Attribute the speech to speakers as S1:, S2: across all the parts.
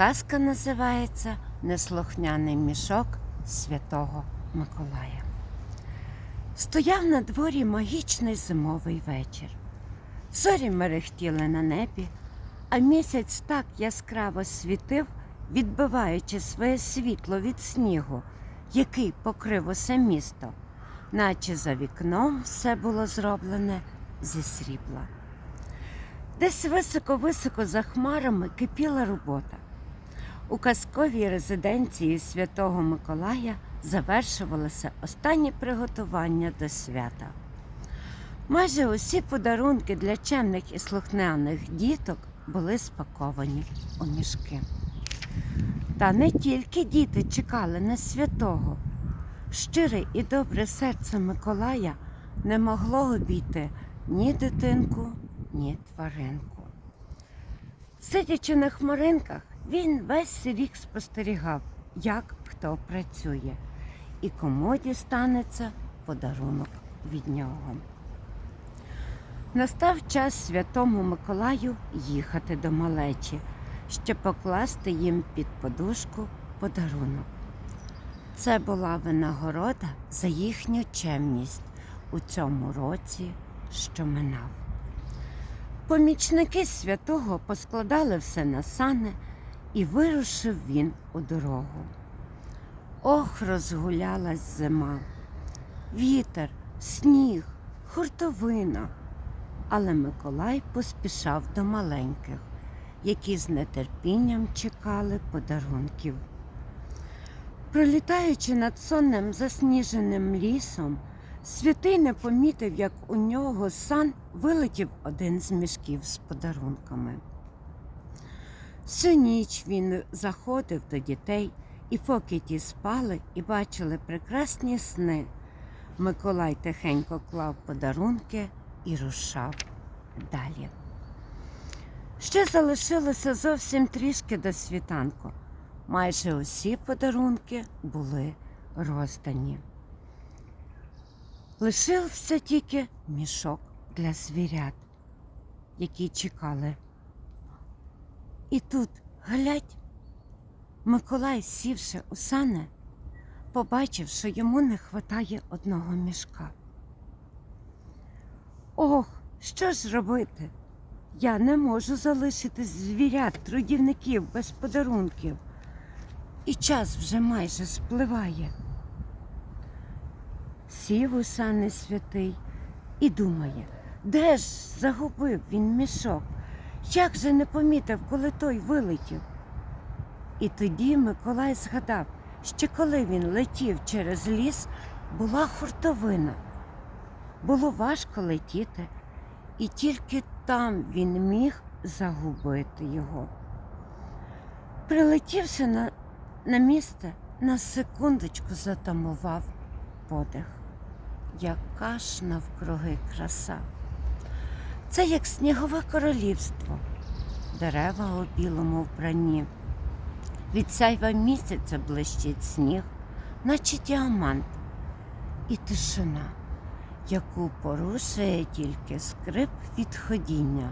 S1: Казка називається Неслухняний мішок Святого Миколая. Стояв на дворі магічний зимовий вечір. Зорі мерехтіли на небі, а місяць так яскраво світив, відбиваючи своє світло від снігу, який покрив усе місто, наче за вікном все було зроблене зі срібла. Десь високо-високо за хмарами кипіла робота. У казковій резиденції Святого Миколая завершувалося останні приготування до свята. Майже усі подарунки для чемних і слухняних діток були спаковані у мішки. Та не тільки діти чекали на святого. Щире і добре серце Миколая не могло обійти ні дитинку, ні тваринку. Сидячи на хмаринках, він весь рік спостерігав, як хто працює і кому дістанеться подарунок від нього. Настав час святому Миколаю їхати до малечі, щоб покласти їм під подушку подарунок. Це була винагорода за їхню чемність у цьому році, що минав. Помічники святого поскладали все на сани, і вирушив він у дорогу. Ох, розгулялась зима, вітер, сніг, хуртовина. Але Миколай поспішав до маленьких, які з нетерпінням чекали подарунків. Пролітаючи над сонним засніженим лісом, святий не помітив, як у нього сан вилетів один з мішків з подарунками. Всю ніч він заходив до дітей, і поки ті спали і бачили прекрасні сни, Миколай тихенько клав подарунки і рушав далі. Ще залишилося зовсім трішки до світанку. Майже усі подарунки були роздані. Лишився тільки мішок для звірят, які чекали. І тут, глядь, Миколай, сівши у сани, побачив, що йому не хватає одного мішка. Ох, що ж робити? Я не можу залишити звірят, трудівників без подарунків. І час вже майже спливає. Сів у сани святий і думає, де ж загубив він мішок? Як же не помітив, коли той вилетів? І тоді Миколай згадав, що коли він летів через ліс, була хуртовина. Було важко летіти, і тільки там він міг загубити його. Прилетівши на, на місце, на секундочку затамував подих. Яка ж навкруги краса. Це як снігове королівство, дерева у білому вбранні. Від сяйва місяця блищить сніг, наче діамант, і тишина, яку порушує тільки скрип відходіння,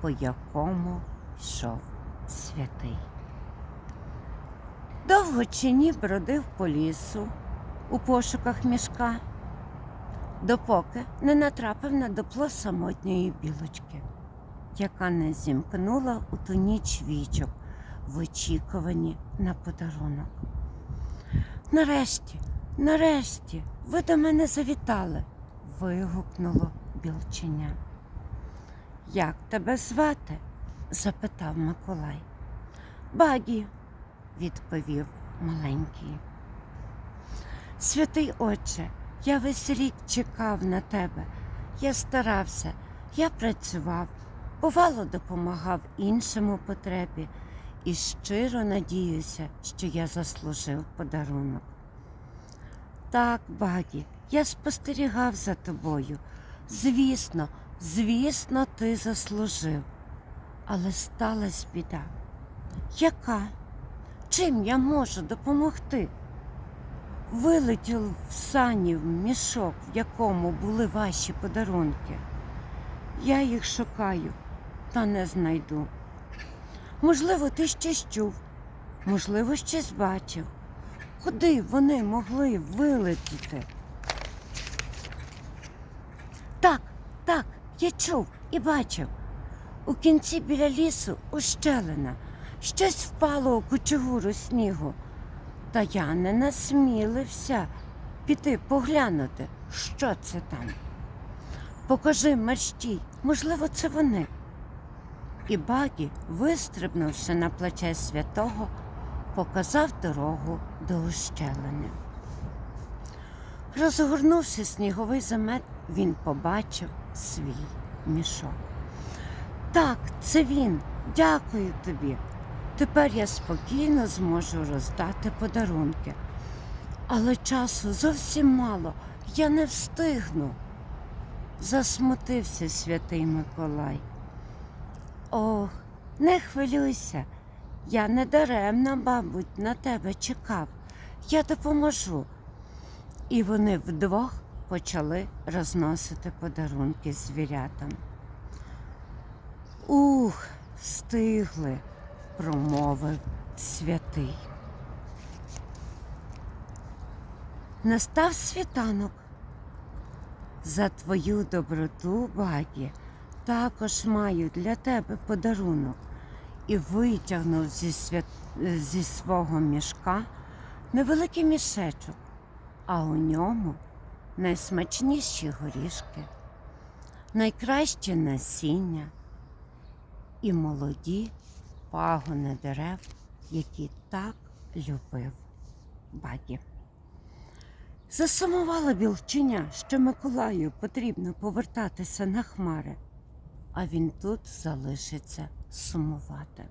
S1: по якому йшов святий. Довго чи ні бродив по лісу у пошуках мішка, допоки не натрапив на дупло самотньої білочки, яка не зімкнула у ту ніч вічок в очікуванні на подарунок. Нарешті, нарешті, ви до мене завітали, вигукнуло білченя. Як тебе звати? запитав Миколай. Багі, відповів маленький. Святий Отче, я весь рік чекав на тебе. Я старався, я працював, бувало, допомагав іншим у потребі і щиро надіюся, що я заслужив подарунок. Так, Багі, я спостерігав за тобою. Звісно, звісно, ти заслужив. Але сталася біда. Яка? Чим я можу допомогти? Вилетів в сані в мішок, в якому були ваші подарунки. Я їх шукаю, та не знайду. Можливо, ти щось чув, Можливо, щось бачив. Куди вони могли вилетіти? Так, так, я чув і бачив. У кінці біля лісу ущелина. Щось впало у кучугуру снігу. Та я не насмілився піти поглянути, що це там. Покажи мерщій, можливо, це вони. І Багі, вистрибнувши на плече святого, показав дорогу до ущелини. Розгорнувши сніговий замет, він побачив свій мішок. Так, це він. Дякую тобі. Тепер я спокійно зможу роздати подарунки. Але часу зовсім мало, я не встигну. Засмутився святий Миколай. Ох, не хвилюйся. Я не даремно, мабуть, на тебе чекав. Я допоможу. І вони вдвох почали розносити подарунки звірятам. Ух, встигли, промовив святий. Настав світанок. За твою доброту, Багі, також маю для тебе подарунок і витягнув зі, свят... зі свого мішка невеликий мішечок, а у ньому найсмачніші горішки, найкраще насіння і молоді пагони дерев, які так любив Багі. Засумувала білчиня, що Миколаю потрібно повертатися на хмари, а він тут залишиться сумувати.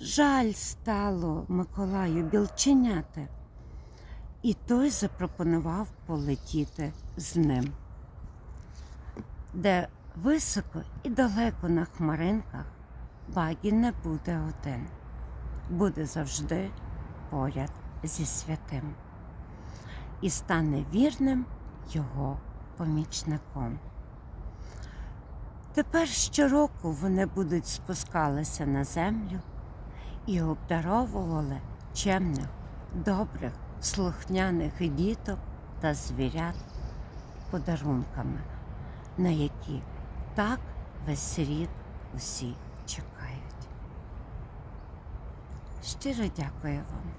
S1: Жаль стало Миколаю білченяти, і той запропонував полетіти з ним, де високо і далеко на хмаринках Багі не буде один, буде завжди поряд зі святим і стане вірним його помічником. Тепер щороку вони будуть спускалися на землю і обдаровували чемних, добрих, слухняних діток та звірят подарунками, на які так весь рік усі чекають. Щиро дякую вам.